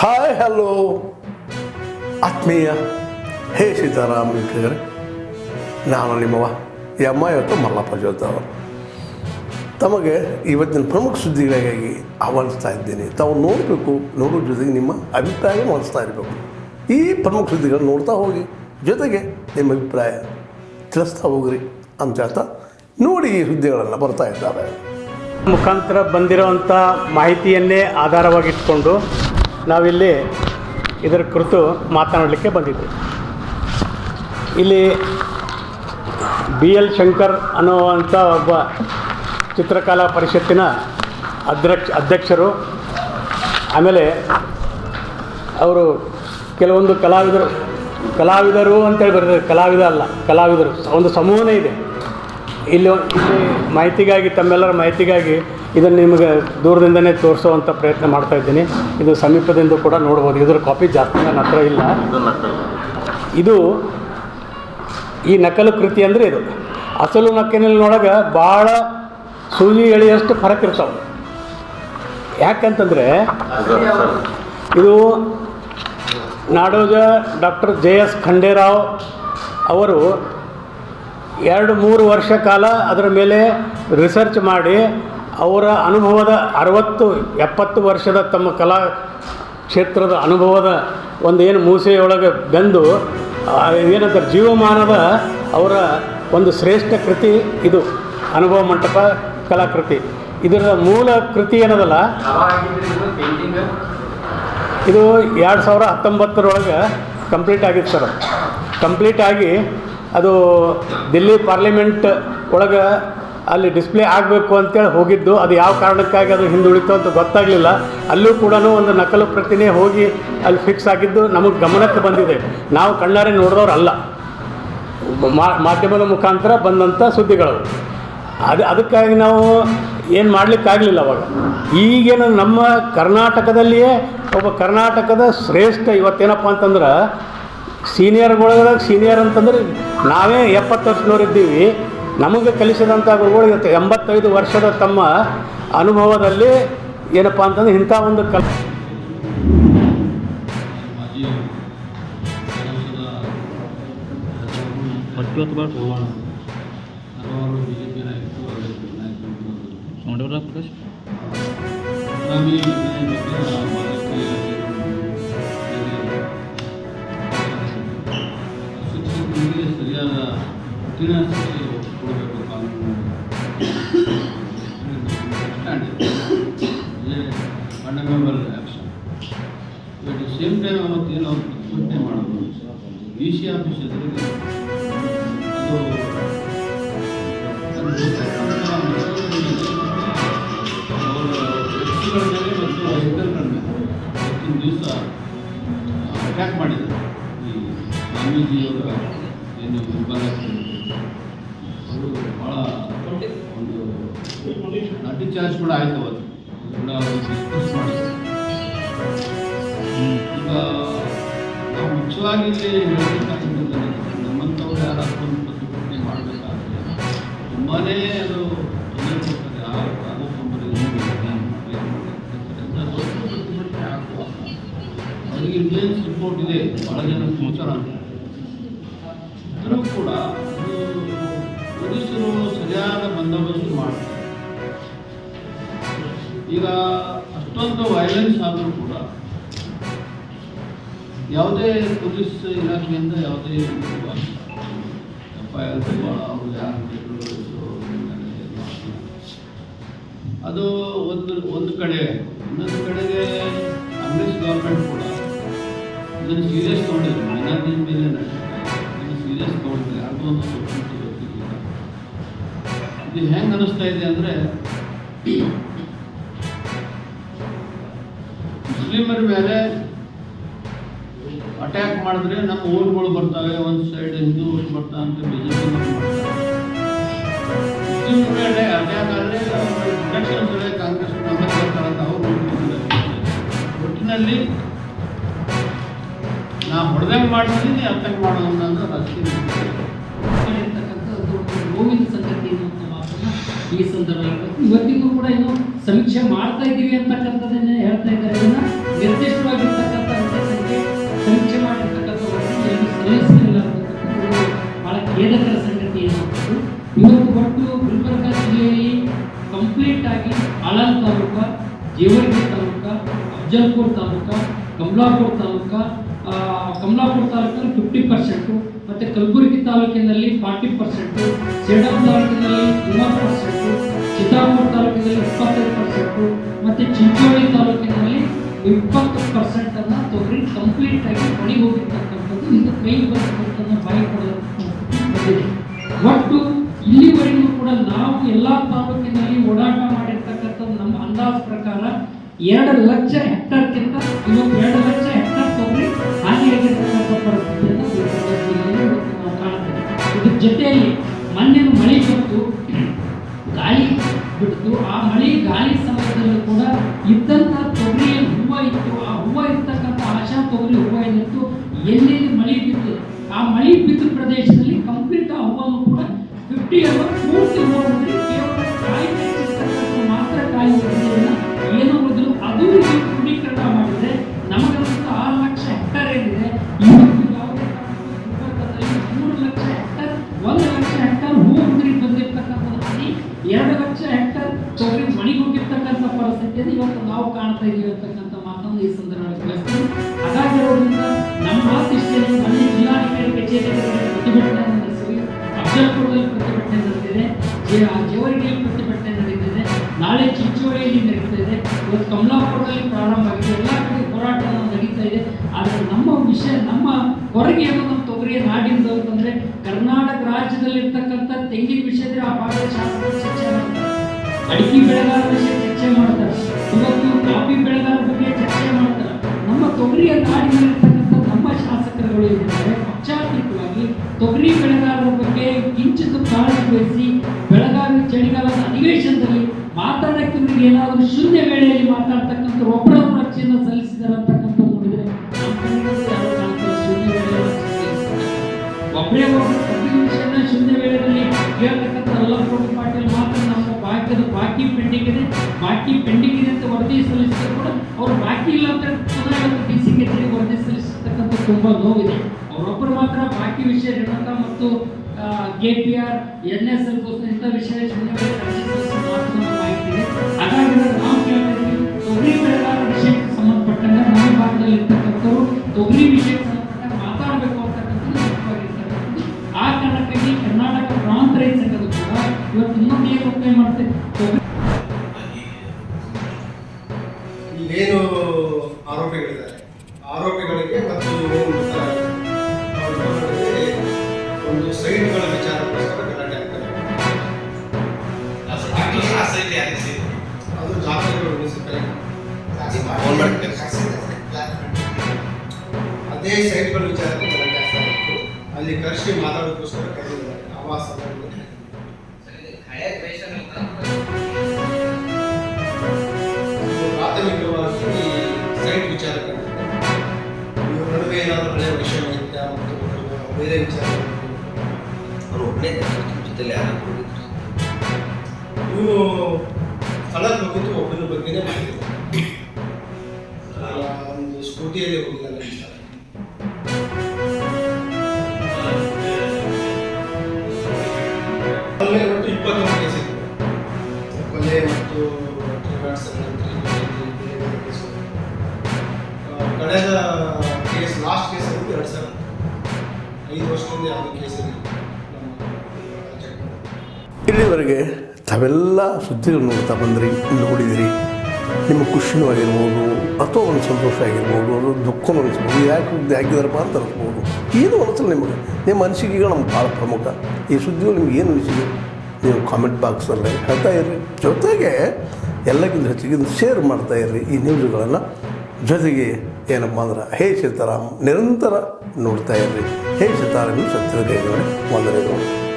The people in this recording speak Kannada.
ಹಾಯ್ ಹಲೋ ಆತ್ಮೀಯ, ಹೇ ಸೀತಾರಾಮ್ ವೀಕ್ಷಕರೇ ನಾನು ನಿಮ್ಮವ ಎಮ್ಮ ಇವತ್ತು ಮಲ್ಲಪ್ಪ ಜೋತವರು ತಮಗೆ ಇವತ್ತಿನ ಪ್ರಮುಖ ಸುದ್ದಿಗಳಿಗಾಗಿ ಆಹ್ವಾನಿಸ್ತಾ ಇದ್ದೇನೆ. ತಾವು ನೋಡಬೇಕು ನೋಡೋ ಜೊತೆಗೆ ನಿಮ್ಮ ಅಭಿಪ್ರಾಯ ಮಾಡಿಸ್ತಾ ಇರಬೇಕು. ಈ ಪ್ರಮುಖ ಸುದ್ದಿಗಳನ್ನು ನೋಡ್ತಾ ಹೋಗಿ, ಜೊತೆಗೆ ನಿಮ್ಮ ಅಭಿಪ್ರಾಯ ತಿಳಿಸ್ತಾ ಹೋಗ್ರಿ ಅಂತ ಹೇಳ್ತಾ ನೋಡಿ ಈ ಸುದ್ದಿಗಳನ್ನು ಬರ್ತಾ ಇದ್ದಾರೆ. ಮುಖಾಂತರ ಬಂದಿರುವಂಥ ಮಾಹಿತಿಯನ್ನೇ ಆಧಾರವಾಗಿಟ್ಕೊಂಡು ನಾವಿಲ್ಲಿ ಇದರ ಕುರಿತು ಮಾತನಾಡಲಿಕ್ಕೆ ಬಂದಿದ್ದೆ ಇಲ್ಲಿ ಬಿ ಎಲ್ ಶಂಕರ್ ಅನ್ನುವಂಥ ಒಬ್ಬ ಚಿತ್ರಕಲಾ ಪರಿಷತ್ತಿನ ಅಧ್ಯಕ್ಷ, ಅಧ್ಯಕ್ಷರು, ಆಮೇಲೆ ಅವರು ಕೆಲವೊಂದು ಕಲಾವಿದರು ಕಲಾವಿದರು ಅಂತೇಳಿ ಬರ್ತದೆ, ಕಲಾವಿದ ಅಲ್ಲ, ಕಲಾವಿದರು, ಒಂದು ಸಮೂಹನೇ ಇದೆ. ಇಲ್ಲಿ ಇಲ್ಲಿ ಮಾಹಿತಿಗಾಗಿ, ತಮ್ಮೆಲ್ಲರ ಮಾಹಿತಿಗಾಗಿ ಇದನ್ನು ನಿಮಗೆ ದೂರದಿಂದನೇ ತೋರಿಸುವಂಥ ಪ್ರಯತ್ನ ಮಾಡ್ತಾ ಇದ್ದೀನಿ. ಇದು ಸಮೀಪದಿಂದ ಕೂಡ ನೋಡ್ಬೋದು. ಇದರ ಕಾಪಿ ಜಾಸ್ತಿ ನನ್ನ ಹತ್ರ ಇಲ್ಲ. ಇದು ಈ ನಕಲು ಕೃತಿ ಅಂದರೆ ಇದು. ಅಸಲು ನಕ್ಕಿನೊಳಗೆ ಭಾಳ ಸೂಜಿ ಎಳೆಯಷ್ಟು ಫರಕ್ ಇರ್ತಾವೆ. ಯಾಕಂತಂದರೆ ಇದು Nadoja doctor J S Khanderao ಅವರು ಎರಡು ಮೂರು ವರ್ಷ ಕಾಲ ಅದರ ಮೇಲೆ ರಿಸರ್ಚ್ ಮಾಡಿ ಅವರ ಅನುಭವದ ಅರವತ್ತು, ಎಪ್ಪತ್ತು ವರ್ಷದ ತಮ್ಮ ಕಲಾ ಕ್ಷೇತ್ರದ ಅನುಭವದ ಒಂದು ಏನು ಮೂಸೆಯೊಳಗೆ ಬೆಂದು ಏನಂತಾರೆ ಜೀವಮಾನದ ಅವರ ಒಂದು ಶ್ರೇಷ್ಠ ಕೃತಿ ಇದು, ಅನುಭವ ಮಂಟಪ, ಕಲಾಕೃತಿ. ಇದರ ಮೂಲ ಕೃತಿ ಏನದಲ್ಲ? ಇದು ಎರಡು ಸಾವಿರ ಹತ್ತೊಂಬತ್ತರೊಳಗೆ ಕಂಪ್ಲೀಟ್ ಆಗಿತ್ತು ಸರ್ ಕಂಪ್ಲೀಟ್ ಆಗಿ ಅದು ದಿಲ್ಲಿ ಪಾರ್ಲಿಮೆಂಟ್ ಒಳಗೆ ಅಲ್ಲಿ ಡಿಸ್ಪ್ಲೇ ಆಗಬೇಕು ಅಂತೇಳಿ ಹೋಗಿದ್ದು. ಅದು ಯಾವ ಕಾರಣಕ್ಕಾಗಿ ಅದು ಹಿಂದುಳಿತು ಅಂತ ಗೊತ್ತಾಗಲಿಲ್ಲ. ಅಲ್ಲೂ ಕೂಡ ಒಂದು ನಕಲು ಪ್ರತಿನೇ ಹೋಗಿ ಅಲ್ಲಿ ಫಿಕ್ಸ್ ಆಗಿದ್ದು ನಮಗೆ ಗಮನಕ್ಕೆ ಬಂದಿದೆ. ನಾವು ಕಣ್ಣಾರೆ ನೋಡಿದವ್ರು ಅಲ್ಲ. ಮಾಧ್ಯಮದ ಮುಖಾಂತರ ಬಂದಂಥ ಸುದ್ದಿಗಳು. ಅದು, ಅದಕ್ಕಾಗಿ ನಾವು ಏನು ಮಾಡಲಿಕ್ಕಾಗಲಿಲ್ಲ ಅವಾಗ. ಈಗೇನು ನಮ್ಮ ಕರ್ನಾಟಕದಲ್ಲಿಯೇ ಒಬ್ಬ ಕರ್ನಾಟಕದ ಶ್ರೇಷ್ಠ ಇವತ್ತೇನಪ್ಪ ಅಂತಂದ್ರೆ ಸೀನಿಯರ್ಗಳೊಳಗೆ ಸೀನಿಯರ್ ಅಂತಂದ್ರೆ ನಾವೇ ಎಪ್ಪತ್ತು ವರ್ಷದವ್ರು ಇದ್ದೀವಿ ನಮಗೆ ಕಲಿಸಿದಂಥ ಗುರುಗಳು ಇವತ್ತು ಎಂಬತ್ತೈದು ವರ್ಷದ ತಮ್ಮ ಅನುಭವದಲ್ಲಿ ಏನಪ್ಪ ಅಂತಂದ್ರೆ ಇಂಥ ಒಂದು ಕಲ್ ಹಲವಾರು ಸೇಮ್ ಟೈಮ್ ಅವತ್ತೇನು ಅವ್ರು ಪ್ರತಿಭಟನೆ ಮಾಡೋದು. ವಿ ಸಿ ಆಫೀಸ್ ಎದುರಿಗೆ ಅದು ಮತ್ತು ವೆಹಿಕಲ್ಗಳ ಮೇಲೆ ಇವತ್ತಿನ ದಿವಸ ಅಟ್ಯಾಕ್ ಮಾಡಿದ್ದಾರೆ ಈ ಅವರ ಏನು ವಿಭಾಗ ಅವರು ಭಾಳ ಒಂದು ಲಾಠಿ ಚಾರ್ಜ್ ಕೂಡ ಆಯ್ತು ಅವತ್ತು. ಕೂಡ ಅವರು ಡಿಸ್ಕಸ್ ಹೇಳ್ಬೇಕಾಗಿರೋದು ನಮ್ಮಂಥವ್ರು ಯಾರು ಒಂದು ಪ್ರತಿಭಟನೆ ಮಾಡಬೇಕಾದ್ರೆ ತುಂಬಾ ಅದು ತೊಂದರೆ ಆ ಹಾಕುವ ಅವರಿಗೆ ಇಂಟೆಲಿಜೆನ್ಸ್ ರಿಪೋರ್ಟ್ ಇದೆ. ಬಹಳ ಜನ ಸಮಾಚಾರ ಆದರೂ ಕೂಡ ಪೊಲೀಸರು ಸರಿಯಾದ ಬಂದೋಬಸ್ತ್ ಮಾಡ್ತಾರೆ. ಈಗ ಅಷ್ಟೊಂದು ವೈಲೆನ್ಸ್ ಆದರೂ ಕೂಡ ಯಾವುದೇ ಪೊಲೀಸ್ ಇಲಾಖೆಯಿಂದ ಯಾವುದೇ ಅದು ಒಂದು ಒಂದು ಕಡೆ, ಇನ್ನೊಂದು ಕಡೆಗೆ ಕಾಂಗ್ರೆಸ್ ಗೌರ್ಮೆಂಟ್ ಕೂಡ ಇದನ್ನು ಸೀರಿಯಸ್ ತಗೊಂಡಿದ್ರು. ಮೈನಾರಿಟಿ ಮೇಲೆ ಇದನ್ನು ಸೀರಿಯಸ್ ತಗೊಂಡಿದೆ ಯಾರಿಗೂ ಒಂದು ಸ್ವತಂತ್ರ ಗೊತ್ತಿರಲಿಲ್ಲ ಇದು ಹೆಂಗೆ ಅನ್ನಿಸ್ತಾ ಇದೆ ಅಂದರೆ, ಮುಸ್ಲಿಮರ ಮೇಲೆ ಅಟ್ಯಾಕ್ ಮಾಡಿದ್ರೆ ನಮ್ಮ ಊರುಗಳು ಬರ್ತವೆ ಒಂದು ಸೈಡ್ ಹಿಂದೂ ಊರು ಬರ್ತಾವೆ ಅಂತ ಬಿಜೆಪಿ ಅಟ್ಯಾಕ್ ಆದರೆ ಕಾಂಗ್ರೆಸ್ ನೋಡ್ಕೊಂಡಿದ್ದಾರೆ ಒಟ್ಟಿನಲ್ಲಿ ನಾ ಹೊಡೆದಂಗೆ ಮಾಡ್ತೀನಿ ಅಟ್ಯಾಕ್ ಅರ್ಥಕ್ಕೆ ಮಾಡೋದು ಅನ್ನೋದು ರಾಜಕೀಯ ಸಂಗತಿ ಈ ಸಂದರ್ಭದಲ್ಲಿ. ಇವತ್ತಿಗೂ ಕೂಡ ಇನ್ನು ಸಮೀಕ್ಷೆ ಮಾಡ್ತಾ ಇದ್ದೀವಿ ಅಂತಕ್ಕಂಥದ್ದನ್ನೇ ಹೇಳ್ತಾ ಇದ್ದಾರೆ. ಇವತ್ತು ಕೊಟ್ಟು ಗುಲ್ಬರ್ಗ ಜಿಲ್ಲೆಯಲ್ಲಿ ಕಂಪ್ಲೀಟ್ ಆಗಿ ಆಳಾಲ್ ತಾಲೂಕ, ಜೇವರ್ಗಿ ತಾಲೂಕ, ಅಫ್ಜಲ್ಪುರ್ ತಾಲೂಕ, ಕಮಲಾಪುರ ತಾಲೂಕ ಕಮಲಾಪುರ ತಾಲೂಕಲ್ಲಿ ಫಿಫ್ಟಿ ಪರ್ಸೆಂಟು ಮತ್ತು ಕಲಬುರಗಿ ತಾಲೂಕಿನಲ್ಲಿ ಫಾರ್ಟಿ ಪರ್ಸೆಂಟು ಸೇಡಂ ತಾಲೂಕಿನಲ್ಲಿ ಮೂವತ್ತು ಪರ್ಸೆಂಟು ಚಿತ್ತಾಪುರ ತಾಲೂಕಿನಲ್ಲಿ ಇಪ್ಪತ್ತೈದು ಪರ್ಸೆಂಟು ಮತ್ತು ಚಿಂಚೋಳಿ ತಾಲೂಕಿನಲ್ಲಿ ಇಪ್ಪತ್ತು ಪರ್ಸೆಂಟನ್ನು ತೊಗರಿ ಕಂಪ್ಲೀಟಾಗಿ ಆಗಿ ಒಣಗಿ ಹೋಗಿರ್ತಕ್ಕಂಥದ್ದು ಇದು ಕೈಗೆ ಬರ್ತಕ್ಕಂಥ ಬಾಯಿ ಕೊಡೋದು ಒಟ್ಟು ಇಲ್ಲಿವರೆಗೂ ಕೂಡ ನಾವು ಎಲ್ಲಾ ತಾಲೂಕಿನಲ್ಲಿ ಓಡಾಟ ಮಾಡಿರ್ತಕ್ಕಂಥದ್ದು ನಮ್ಮ ಅಂದಾಜು ಪ್ರಕಾರ ಎರಡು ಲಕ್ಷ ಹೆಕ್ಟರ್ಕ್ಕಿಂತ ಇವತ್ತು ಎರಡು ಲಕ್ಷ ಹೆಕ್ಟರ್ ತೊಂದರೆ ಹಾನಿಯಾಗಿರ್ತಕ್ಕಂಥ ಪರಿಸ್ಥಿತಿಯನ್ನು ನಾವು ಕಾಣ್ತೇವೆ. ಇದ್ರ ಜೊತೆಯಲ್ಲಿ ಮಣ್ಣಿನ ಮಳೆ ಬಂತು ಗಾಳಿ ಬಿಡ್ತು ಆ ಮಳೆ, ಗಾಳಿ ಸಮಯದಲ್ಲಿ ಕೂಡ ಇದ್ದಂಥ ತೊಗರಿಯ ಹೂವು ಇತ್ತು. ಆ ಹೂವು ಇರ್ತಕ್ಕಂಥ ಆಶಾ ತೊಗರಿ ಹೂವು ಏನಿತ್ತು? ಎಲ್ಲೆಲ್ಲಿ ಮಳೆ ಬಿತ್ತು? ಆ ಮಳೆ ಬಿದ್ದ ಪ್ರದೇಶದಲ್ಲಿ ಅವರ್ ಪೂರ್ತಿ ಮಾತ್ರ ಕಾಯಿ ಉಳಿದಿಲ್ಲ ಏನು ಉಳಿದ್ರು ಅದು ಇದು ಮಾಡಿದೆ ನಮಗಂತ ಆರು ಲಕ್ಷ ಹೆಕ್ಟರ್ ಏನಿದೆ. ಇವತ್ತು ಮೂರು ಲಕ್ಷ ಹೆಕ್ಟರ್, ಒಂದು ಲಕ್ಷ ಹೆಕ್ಟರ್ ಹೂ ಉದುರಿ ಬಂದಿರ್ತಕ್ಕಂಥದ್ದು. ಎರಡು ಲಕ್ಷ ಹೆಕ್ಟರ್ ತೊಗರಿ ಮಣಿಗೋಗಿರ್ತಕ್ಕಂಥ ಪರಿಸ್ಥಿತಿಯಲ್ಲಿ ಇವತ್ತು ನಾವು ಕಾಣ್ತಾ ಇದೀವಿ ಅಂತಕ್ಕಂಥ ಮಾತನ್ನು ಈ ಸಂದರ್ಭದಲ್ಲಿ ಜೇವರ್ಗಿಯಲ್ಲಿ ಪ್ರತಿಭಟನೆ ನಡೀತದೆ? ನಾಳೆ ಚಿಂಚೋಳಿಯಲ್ಲಿ ನಡೀತಾ ಇದೆ. ಇವತ್ತು ಕಮಲಾಪುರದಲ್ಲಿ ಪ್ರಾರಂಭ ಆಗಿದೆ. ಎಲ್ಲ ಕಡೆ ಹೋರಾಟ ನಡೀತಾ ಇದೆ. ಆದರೆ ನಮ್ಮ ವಿಷಯ ನಮ್ಮ ಹೊರಗೆ ಏನೋ ನಮ್ಮ ತೊಗರಿಯ ನಾಡಿಂದು ಅಂತಂದ್ರೆ ಕರ್ನಾಟಕ ರಾಜ್ಯದಲ್ಲಿರ್ತಕ್ಕಂಥ ತೆಂಗಿನ ವಿಷಯದಲ್ಲಿ ಆ ಭಾಗದ ಶಾಸಕರು ಚರ್ಚೆ ಮಾಡ್ತಾರೆ. ಅಡಿಕೆ ಬೆಳೆಗಾರರ ವಿಷಯ ಚರ್ಚೆ ಮಾಡ್ತಾರೆ. ಇವತ್ತು ಕಾಫಿ ಬೆಳೆಗಾರರ ಬಗ್ಗೆ ಚರ್ಚೆ ಮಾಡ್ತಾರೆ. ನಮ್ಮ ತೊಗರಿಯ ನಾಡಿನಲ್ಲಿರ್ತಕ್ಕಂಥ ನಮ್ಮ ಶಾಸಕರುಗಳು ಏನಿದ್ದಾರೆ ಪಕ್ಷಾತೀತವಾಗಿ ತೊಗರಿ ಬೆಳೆಗಾರರ ಬಗ್ಗೆ ಕಿಂಚಿತ ಕಾಳಜಿ ವಹಿಸಿ ಚಳಿಗಾಲದ ಅಧಿವೇಶನದಲ್ಲಿ ಮಾತಾಡೋಕ್ಕಿಂತ ಏನಾದರೂ ಶೂನ್ಯ ವೇಳೆಯಲ್ಲಿ ಮಾತಾಡ್ತಕ್ಕಂಥ ಒಬ್ಬರವರ ಅರ್ಜಿಯನ್ನು ಸಲ್ಲಿಸಿದ್ದಾರೆ ಅಂತಕ್ಕಂಥ ನೋಡಿದರೆ. ಒಬ್ಬರೇ ವಿಷಯನ ಶೂನ್ಯ ವೇಳೆಯಲ್ಲಿ ಹೇಳ್ತಕ್ಕಂಥ ಅಲ್ಲಪ್ಪ ಪಾಟೀಲ್ ಮಾತ್ರ ನಮ್ಮ ಬಾಕಿದ ಬಾಕಿ ಪೆಂಡಿಂಗ್ ಇದೆ. ಬಾಕಿ ಪೆಂಡಿಂಗ್ ಇದೆ ಅಂತ ವರದಿ ಸಲ್ಲಿಸಿದ್ರು ಕೂಡ ಅವರು ಬಾಕಿ ಇಲ್ಲ ಅಂತ ಪುನಃ ಡಿ ಸಿ ವರದಿ ಸಲ್ಲಿಸತಕ್ಕಂಥ ತುಂಬಾ ನೋವಿದೆ. ಅವರೊಬ್ಬರು ಮಾತ್ರ ಬಾಕಿ ವಿಷಯ ಋಣಕ ಮತ್ತು K P R, N S L ಇಂಥ ಕೇಳ್ತಾ ಇದ್ದೀವಿ ತೊಗರಿ ವಿಷಯಕ್ಕೆ ಸಂಬಂಧಪಟ್ಟಂಗೆ ನಮ್ಮ ಭಾಗದಲ್ಲಿ ಇರ್ತಕ್ಕಂಥವ್ರು ತೊಗರಿ ವಿಷಯಕ್ಕೆ ಸಂಬಂಧಪಟ್ಟಂಗೆ ಮಾತಾಡಬೇಕು ಅಂತಕ್ಕಂಥದ್ದು ಆ ಕಾರಣಕ್ಕಾಗಿ ಕರ್ನಾಟಕ ಪ್ರಾಂತ ರೈತ ಸಂಘದ ಕೂಡ ಇವತ್ತು ಏನು ಒತ್ತಾಯ ಮಾಡ್ತೇವೆ ಅದೇ ವಿಚಾರಕ್ಕೆ ಗಲಾಟೆ ಆಗ್ತಾ ಇತ್ತು. ಅಲ್ಲಿ ಕರ್ಷಿ ಮಾತಾಡೋದಕ್ಕೋಸ್ಕರ ಕರೆದಿದ್ದಾರೆ. ಆವಾಸ ಪ್ರಾಥಮಿಕವಾಗಿ ಸೈಟ್ ವಿಚಾರ ಇವ್ರ ನಡುವೆ ಏನಾದರೂ ಹಳೆಯ ವಿಷಯ ಮತ್ತು ಬೇರೆ ವಿಚಾರ ಅವರು ಒಬ್ಬನೇ ಜೊತೆಲಿ ಯಾರು ಇವನು ಸ್ಥಳಕ್ಕೆ ಹೋಗಿದ್ದು ಒಬ್ಬನ ಬಗ್ಗೆನೇ ಮಾಡಿದ್ರು ಒಂದು ಹೋಗಿದ್ದಾರೆ ಹೋಗಿದ್ದಾನೆ ಈ ಸ್ಥಳ. ಅಲ್ಲೇ ಒಟ್ಟು ಇಪ್ಪತ್ತೊಂದು ಕೇಸ್ ಇತ್ತು ಕೊಲೆ ಮತ್ತು ಟ್ರಿಬ್ಯಾಟ್ಸ್ ಕಳೆದ ಕೇಸ್ ಲಾಸ್ಟ್ ಕೇಸ್ ಎರಡು ಸಾವಿರ. ಐದು ವರ್ಷದಿಂದ ಯಾವುದೇ ಕೇಸ್ ಇರಲಿಲ್ಲ ಇಲ್ಲಿವರೆಗೆ ತಾವೆಲ್ಲ ಸುದ್ದಿಗಳು ನೋಡ್ತಾ ಬಂದ್ರಿ ನೋಡಿದಿರಿ. ನಿಮ್ಮ ಖುಷಿನೂ ಆಗಿರ್ಬೋದು, ಅಥವಾ ಒಂದು ಸಂತೋಷ ಆಗಿರ್ಬೋದು, ಅದು ದುಃಖನೂ ಅನಿಸ್ಬೋದು ಯಾಕೆ ಇದು ಹಾಕಿದಾರಪ್ಪ ಅಂತ ಅನಿಸ್ಬೋದು. ಏನು ಅನಿಸಲ್ಲ ನಿಮಗೆ. ನಿಮ್ಮ ಅನಿಸಿಕೆಗಳು ನಮ್ಗೆ ಭಾಳ ಪ್ರಮುಖ. ಈ ಸುದ್ದಿಗಳು ನಿಮ್ಗೆ ಏನು ಅನಿಸಿದೆ? ನೀವು ಕಾಮೆಂಟ್ ಬಾಕ್ಸಲ್ಲಿ ಹೇಳ್ತಾ ಇರ್ರಿ. ಜೊತೆಗೆ ಎಲ್ಲಕ್ಕಿಂತ ಹೆಚ್ಚಿಗೆ ಶೇರ್ ಮಾಡ್ತಾ ಇರ್ರಿ ಈ ನ್ಯೂಸ್ಗಳನ್ನು ಜೊತೆಗೆ ಏನಪ್ಪ ಅಂದ್ರೆ ಹೇ ಸೀತಾರಾಮ್, ನಿರಂತರ ನೋಡ್ತಾ ಇರ್ರಿ. ಹೇ ಸೀತಾರಾಮ್ ಸತ್ಯದೇವರೇ ವಂದನೆಗಳು